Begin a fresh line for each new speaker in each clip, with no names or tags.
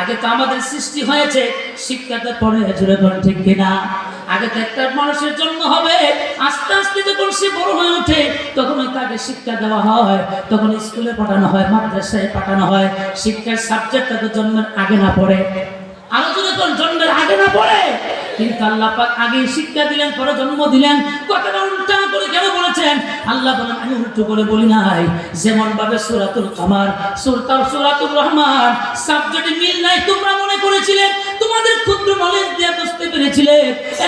আগে তো আমাদের সৃষ্টি হয়েছে, শিক্ষাতে পড়ে জুড়ে ধরে ঠিক কিনা? আগে তো একটা মানুষের জন্ম হবে, আস্তে আস্তে যখন সে বড় হয়ে ওঠে তখন তাকে শিক্ষা দেওয়া হয়, তখন স্কুলে পাঠানো হয়, মাদ্রাসায় পাঠানো হয়, শিক্ষার সাবজেক্টটা তো জন্মের আগে না পড়ে। যদি তোর জন্মের আগে না পড়ে? কিন্তু আল্লাহ আগে শিক্ষা দিলেন, পরে জন্ম দিলেন। কথাটা উল্টা করে কেন বলেছেন? আল্লাহ বলেন, আমি উল্টো করে বলি নাই। যেমন ভাবে সুরাতুল কামার সুরতাল সুরাতুল রহমান সাবজেক্টে মিল নাই, তোমরা মনে করেছিলে তোমাদের ক্ষুদ্র নলেজ দিয়ে বুঝতে পেরেছিলে,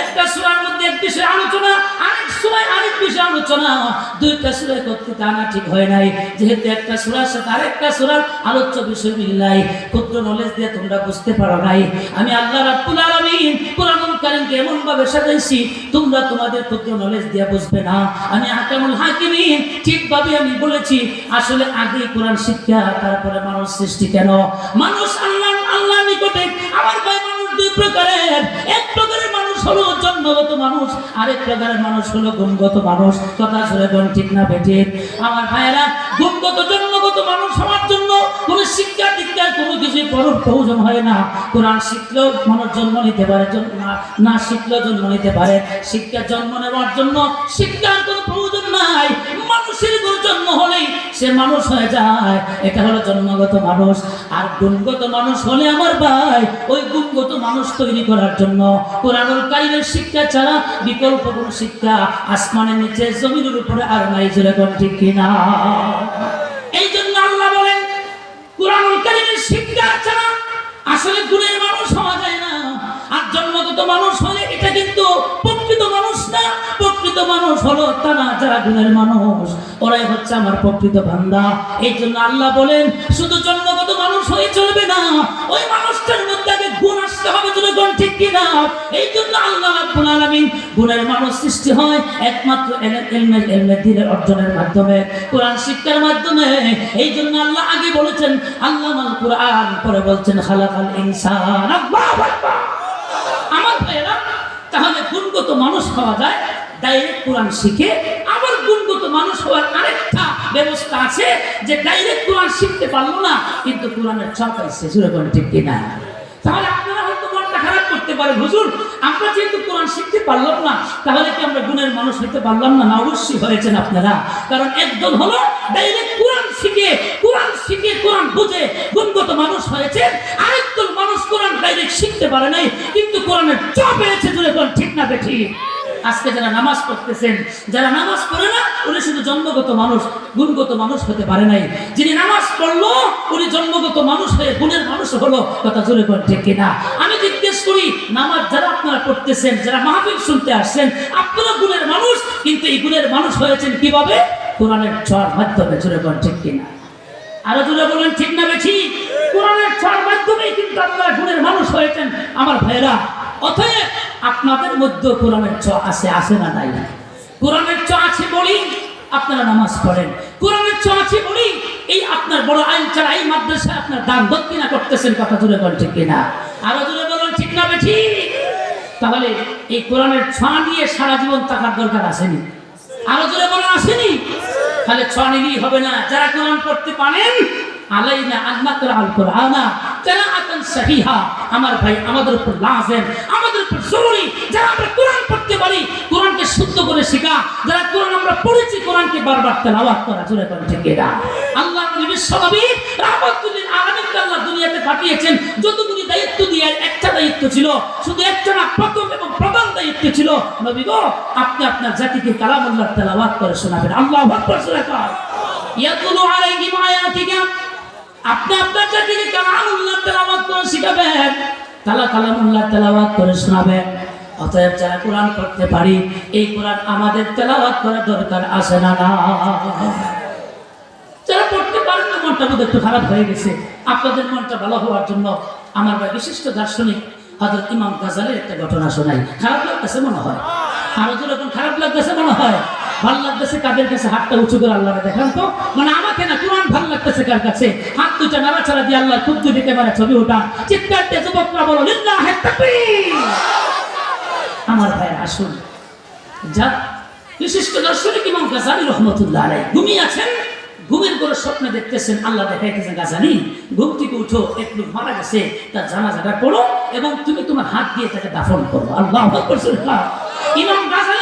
একটা সুরার মধ্যে এক বিষয়ে আলোচনা, আরেক সুরায় আরেক বিষয়ে আলোচনা। দুইটা সুরায় করতে তা না ঠিক হয় নাই, যেহেতু একটা সুরার সাথে আরেকটা সুরার আলোচ্য বিষয় মিল নাই ক্ষুদ্র নলেজ দিয়ে তোমরা বুঝতে পারো নাই। আমি আল্লাহ রাব্বুল আলামিন কোরআনুল কারীমকে এমন ভাবে সাজাইছি, তোমরা তোমাদের ক্ষুদ্র নলেজ দিয়ে বুঝবে না। আমি হাকামুল হাকিমিন ঠিকভাবে আমি বলেছি, আসলে আগে কোরআন শিক্ষা, তারপরে মানুষ সৃষ্টি কেন? মানুষ আল্লাহ আল্লাহ নিকটে আমার ভাই মানুষ দুই প্রকারের। এক প্রকারের মানুষ হলো জন্মগত মানুষ, আরেক প্রকারের মানুষ হলো গুণগত মানুষ। কথা শুনে কোন ঠিক না বেঠে? আমার ভাইয়েরা, গুণগত, জন্মগত মানুষ হওয়ার জন্য কোনো শিক্ষা দীক্ষার কোনো কিছুই পর- প্রয়োজন হয় না। কোরআন শিখলেও মানুষ জন্ম নিতে পারে না- শিখলেও জন্ম নিতে পারে। শিক্ষা জন্ম নেওয়ার জন্য শিক্ষার কোনো প্রয়োজন নাই। মানুষের জন্ম হলেই সে মানুষ হয়ে যায়, এটা হলো জন্মগত মানুষ। আর গুণগত মানুষ হলে আমার ভাই, ওই গুণগত মানুষ তৈরি করার জন্য কোরআনুল কারিমের শিক্ষা ছাড়া বিকল্প কোনো শিক্ষা আসমানের নিচে জমিনের উপরে আর নাই জোরে কোন ঠিক কিনা এই জন্য আল্লাহ বলেন, কোরআনুল কারিমের শিক্ষা ছাড়া আসলে গুণের মানুষ হওয়া যায় না। আর জন্মগত মানুষ হলে এটা কিন্তু মানুষ হলো তারা যারা গুণের মানুষ। ওরাই হচ্ছে আমার প্রকৃত বান্দা। এই জন্য আল্লাহ বলেন, শুধু জন্মগত মানুষ হয়ে চলবে না। ওই মানুষটার মধ্যে আগে গুণ আসতে হবে যদি গুণ ঠিক কিনা। এই জন্য আল্লাহ রাব্বুল গুণের মানুষ সৃষ্টি হয় একমাত্র এল- এলমের এলমের দিনের অর্জনের মাধ্যমে, কোরআন শিক্ষার মাধ্যমে। এই জন্য আল্লাহ আগে বলেছেন আল্লাহ আল কোরআন পরে বলছেন, খালাকাল ইনসান আল্লাহু আকবার। আমার ভাইয়েরা, তাহলে গুণগত মানুষ হওয়া যায় ডাইরেক্ট কোরআন শিখে, আবার গুণগত মানুষ হওয়ার আরেকটা ব্যবস্থা আছে যে ডাইরেক্ট কোরআন শিখতে পারল না, কিন্তু কোরআনের ছক আছে সুরে কোরআন ঠিক কিনা তাহলে আপনারা হয়তো মনটা খারাপ করতে পারেন, হুজুর, আমরা যেহেতু কোরআন শিখতে পারলাম না, তাহলে কি আমরা গুণের মানুষ হতে পারলাম না? না, অবশ্যই হয়েছেন আপনারা। কারণ একদল হলো ডাইরেক্ট কোরআন শিখে কোরআন শিখে, কোরআন বুঝে গুণগত মানুষ হয়েছে। আরেকদল মানুষ কোরআন ডাইরেক্ট শিখতে পারে নাই, কিন্তু কোরআনের চ পেয়েছে জুড়ে কোরআন ঠিক না বেঠি আজকে যারা নামাজ পড়তেছেন, যারা নামাজ পড়ে না, উনি শুধু জন্মগত মানুষ, গুণগত মানুষ হতে পারে নাই। যিনি নামাজ পড়ল, উনি জন্মগত মানুষ হয়ে গুণের মানুষ হলো, কথা জোরে করে ঠিক কিনা? আমি জিজ্ঞেস করি, নামাজ যারা আপনারা পড়তেছেন, যারা মাহফিল শুনতে আসছেন, আপনারা গুণের মানুষ, কিন্তু এই গুণের মানুষ হয়েছেন কীভাবে? কোরআনের ছড় মাধ্যমে, জোরে করে ঠিক কিনা? আরও জোরে বলেন, ঠিক না বেছি কোরআনের ছড় মাধ্যমেই কিন্তু আপনারা গুণের মানুষ হয়েছেন, আমার ভাইরা অতএব আপনাদের মধ্যে কোরআনের ছ আছে আছে না নাই? কোরআনের চ আছে বলি আপনারা নামাজ পড়েন। কোরআনের চ আছে বলি এই আপনার বড় আইন ছাড়া এই মাদ্রাসায় আপনার দান দক্ষিণা করতেছেন, কথা জুড়ে বলেন ঠিক কিনা? আরও জুড়ে বলেন, ঠিক না বেঠি? তাহলে এই কোরআনের ছ নিয়ে সারা জীবন থাকার দরকার আসেনি। আরও জোরে বলেন, আসেনি? তাহলে ছ নিলেই হবে না। যারা কোরআন পড়তে পারেন, আলাইনা আন্নাকর আল কোরআনা যারা আতান সাহিহা, আমার ভাই আমাদের উপর লাজেন আমাদের জরুরি। যারা আমরা কোরআন পড়তে পারি, কোরআনকে শুদ্ধ করে শেখা। যারা কোরআন আমরা পড়েছি, কোরআনকে বারবার তেলাওয়াত করা, জোরে করে ঠিক না আল্লাহ শুধু একটা না, প্রথম এবং প্রধান দায়িত্ব ছিল, নবী গো, আপনি আপনার জাতিকে কালামুল্লাহ তেলাওয়াত করে শোনাবেন। আল্লাহু আকবার সূরা কার। ইয়াতুলু আলাইহিম আয়াতিকা, আপনি আপনার জাতিকে কালামুল্লাহ তেলাওয়াত করে শিখাবেন। তালা কালামুল্লাহ তেলাওয়াত করে শোনাবেন অতএব যারা কোরআন পড়তে পারি, এই কোরআন আমাদের তেলাওয়াত করার দরকার আসে না না? যারা পড়তে পারেন না, মনটা একটু খারাপ হয়ে গেছে। আপনাদের মনটা ভালো হওয়ার জন্য আমার ভাই বিশিষ্ট দার্শনিক হজরত ইমাম গাজালের একটা ঘটনা শোনাই। খারাপ লাগতেছে মনে হয়? আরও যেরকম খারাপ লাগতেছে মনে হয়? ভালো লাগতেছে কাদের কাছে? হাতটা উঁচু করে আল্লাহ দেখান তো। মানে আমাকে না, কোরআন ভালো লাগতেছে কার কাছে? হাত নাড়াচাড়া দিয়ে আল্লাহ খুব দুটি ক্যামেরা ছবি উঠান চিৎকার দিয়ে যুবকরা বলো আমার ভাই আসুন। যা বিশিষ্ট দর্শনিক ইমাম গাজালি রহমতুল্লাহ আলাই ঘুমিয়ে আছেন, ঘুমের করে স্বপ্নে দেখতেছেন, আল্লাহ দেখাইতেছেন গাছানি ঘুম থেকে উঠো এক লোক মারা গেছে, তার জানাজাটা করো এবং তুমি তোমার হাত দিয়ে তাকে দাফন করো। আল্লাহ। ইমাম গাছালি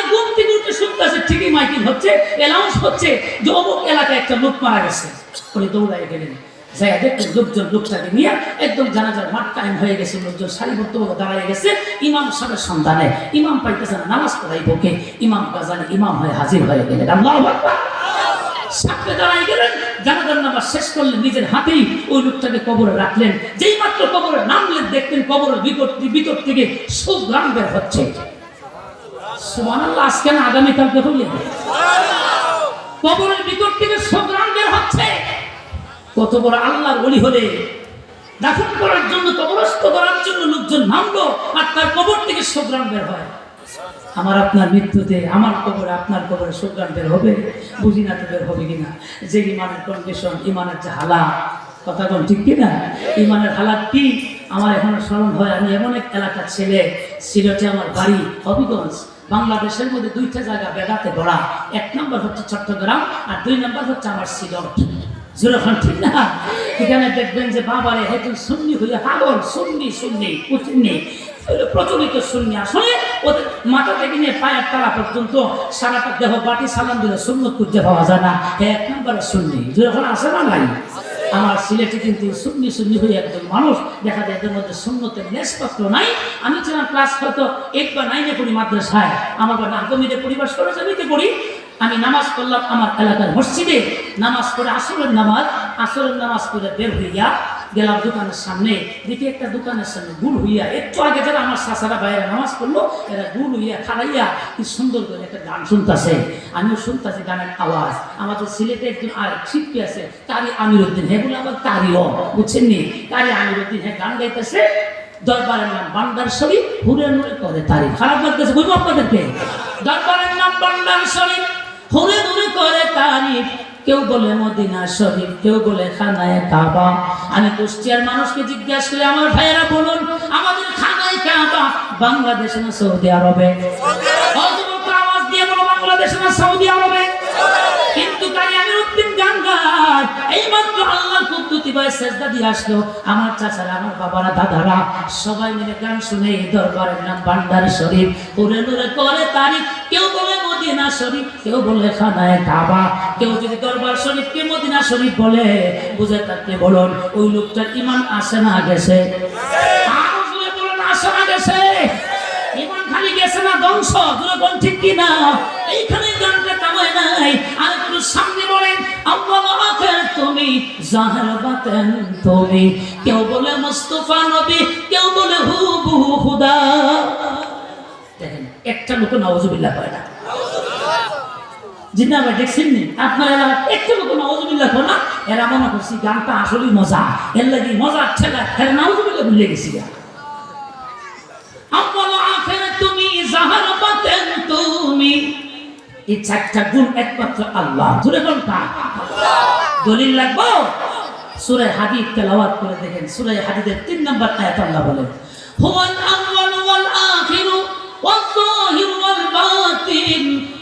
উঠে শুনতেছে ঠিকই মাইকিং হচ্ছে অ্যালাউন্স হচ্ছে যে অমুক এলাকায় একটা লোক মারা গেছে। উনি দৌড়ায় গেলেন। যাই দেখলেন লোকজন লোকটাকে নিয়ে একদম জানাজার মাঠ টাইম হয়ে গেছে, লোকজন দাঁড়ায় গেছে। ইমাম সাহেবের সন্ধানে ইমাম পাইতেছে না নামাজ পড়াই বকে। ইমাম গাজানি ইমাম হয়ে হাজির হয়ে গেলেন। আল্লাহ দাঁড়াই গেলেন, জানাজার নামাজ শেষ করলেন, নিজের হাতেই ওই লোকটাকে কবরে রাখলেন। যেই মাত্র কবরে নামলেন দেখলেন কবরের বিকট ভিতর থেকে সুগ্রাম বের হচ্ছে। কবরের ভিতর থেকে হচ্ছে। কত বড় বলি হলে। করার জন্য করার জন্য লোকজন আর তার কবর থেকে হয়। আমার আপনার মৃত্যুতে, আমার কবরে, আপনার কবরে সুগ্রাম বের হবে। বুঝি না তো বের হবে কিনা। যে ইমানের কন্ডিশন ইমানের যে হালা কথা কোন ঠিক কিনা? ইমানের হালাত কি? আমার এখন স্মরণ হয়, আমি এমন এক এলাকার ছেলে সিলেটে আমার বাড়ি হবিগঞ্জ। বাংলাদেশের মধ্যে দুইটা জায়গা বেড়াতে গড়া এক নম্বর হচ্ছে চট্টগ্রাম আর দুই নম্বর হচ্ছে আমার সিলট। ঠিক না? দেখবেন যে কুচিন্নি। প্রচলিত আসলে ওদের মাথা তালা পর্যন্ত সারাটা দেহ বাটি সালাম দিলে সুন্নত পাওয়া যায় না। এক নম্বরে যেরকম আছে না নাই? আমার সিলেটে কিন্তু সুন্নি সুন্নি হয়ে একজন মানুষ দেখা যায় এদের মধ্যে সুন্নতের লেশপত্র নাই। আমি ছিলাম ক্লাস হয়তো এইট বা নাইনে পড়ি মাদ্রাসায়, আমার বা নাগমিতে পরিবার করে জমিতে পড়ি, আমি নামাজ পড়লাম আমার এলাকার মসজিদে। নামাজ পড়ে আসরের নামাজ আসরের নামাজ পড়ে বের হইয়া গেলাম দোকানের সামনে, দেখি একটা দোকানের সামনে গুল হইয়া, একটু আগে যারা আমার শাসারা বাইরে নামাজ পড়ল, এরা গুল হইয়া খাড়াইয়া কি সুন্দর করে একটা গান শুনতেছে। আমিও শুনতেছি গানের আওয়াজ। আমাদের সিলেটে একজন আর শিল্পী আছে, তারি আমির উদ্দিন হ্যাঁ বলে আবার তারিও বুঝছেন নি? তারি আমির উদ্দিন হ্যাঁ গান গাইতেছে, দরবারের নাম বান্দার শরীফ হুরে নুরে করে তারি। খারাপ লাগতেছে বুঝব আপনাদেরকে। দরবারের নাম বান্দার শরীফ হুরে তারিফ কেউ বলে মদিনা শরীফ কেউ বলে খানায় কাবা। আমি কুষ্টিয়ার মানুষকে জিজ্ঞাসা করি, আমার ভাইয়েরা বলুন, আমাদের খানায় কাবা বাংলাদেশে না সৌদি আরবে? এই মাত্র দিয়ে আসলো, আমার চাচারা, আমার বাবারা, দাদারা, সবাই মিলে গান শুনে দরবারের নাম শরীফ। করে তারিখ, কেউ মদিনা শরীফ, কেউ বলে খানায় কাবা কেউ যদি দরবার শরীফ কে মদিনা শরীফ বলে, বুঝে থাকতে বলুন, ওই লোকটার ইমান আসে না গেছে। ধ্বংস নাই। বলে হু একটা লোক নওয়াজুবিল্লাহ কয় না। জিন্না ভাই দেখছেন নি? আপনার এলাকা একটু কয় না? এরা মনে করছি গানটা মজা। এর লাগি মজা এরা ভুলে গেছি সূরা করে দেখেন। সূরা হাদিদের তিন নম্বর আয়াত আল্লাহ বলেন হুয়াল আখিরু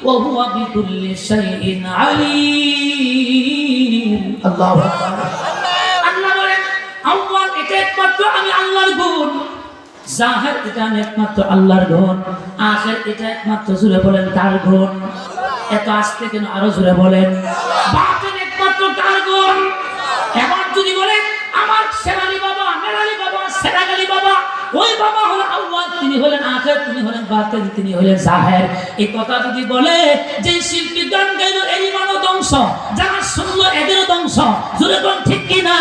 বাতিন بكل شيء عليم. আলীম আল্লাহু আকবার। আল্লাহ বলেন আউয়াল এটা একমাত্র আমি আল্লাহর গুণ। জাহের এটা আমি একমাত্র আল্লাহর গুণ। আখের এটা একমাত্র জুড়ে বলেন তার গুণ। এত আসতে কেন আরও জুড়ে বলেন? হলেন আখের, তিনি হলেন বাতের, তিনি হলেন জাহের। এই কথা যদি বলে যে শিল্পী গান গাইল এই মানো ধ্বংস, যারা শুনলো এদেরও ধ্বংস জুড়ে কোন ঠিক কিনা?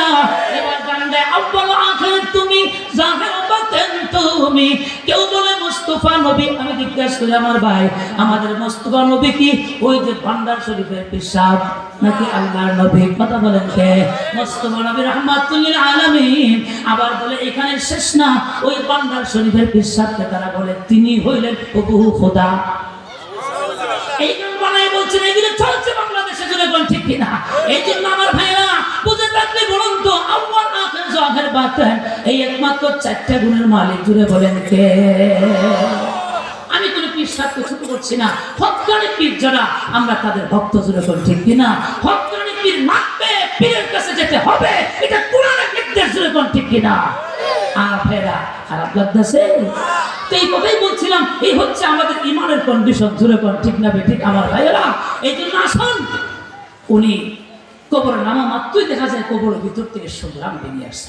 এবার গান গায় আব্বাল আখের তুমি, জাহের বাতেন তুমি, কেউ মুস্তফা নবী, আমি জিজ্ঞাসা করি, আমার ভাই, আমাদের মোস্তফা নবী কি ওই যে ভান্ডার শরীফের পেশাব নাকি আল্লাহর নবী? কথা বলেন কে মোস্তফা নবী রহমাতুল্লিল আলামিন আবার বলে, এখানে শেষ না, ওই ভান্ডার শরীফের পেশাবকে তারা বলে, তিনি হইলেন প্রভু খোদা এই বানায় বলছেন, এগুলো চলছে একমাত্র চারটা গুণের মালিক জুড়ে বলেন কে? আমি করছি না। আমরা তাদের ভক্ত ঠিক খারাপ তো বলছিলাম, এই হচ্ছে আমাদের ইমানের কন্ডিশন জুড়ে কোন ঠিক না ঠিক আমার ভাইয়েরা? এই জন্য আসুন, উনি কবর নামা মাত্রই দেখা যায়, কবরের ভিতর থেকে সংগ্রাম বেরিয়ে আসছে।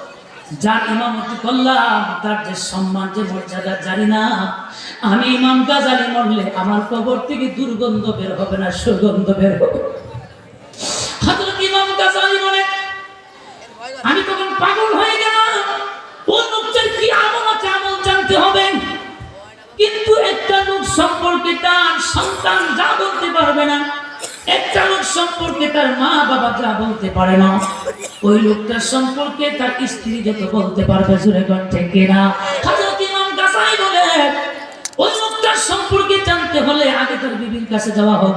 যার ইমামতি করলাম, তার যে সম্মান, যে মর্যাদা, জানি না। আমি ইমাম গাজালি মরলে আমার কবর থেকে দুর্গন্ধ বের হবে না, সুগন্ধ বের হবে। আমি তখন পাগল হয়ে গেলাম। আমল জানতে হবে। কিন্তু একটা লোক সম্পর্কে তার সন্তান যা বলতে পারবে না, একটা লোক সম্পর্কে তার মা বাবা যা বলতে পারে না। ওই লোকটার সম্পর্কে তার স্ত্রী যত বলতে পারবে জুড়ে কণ্ঠে কেনা। ওই লোকটার সম্পর্কে জানতে হলে আগে তার বিবির কাছে যাওয়া হোক।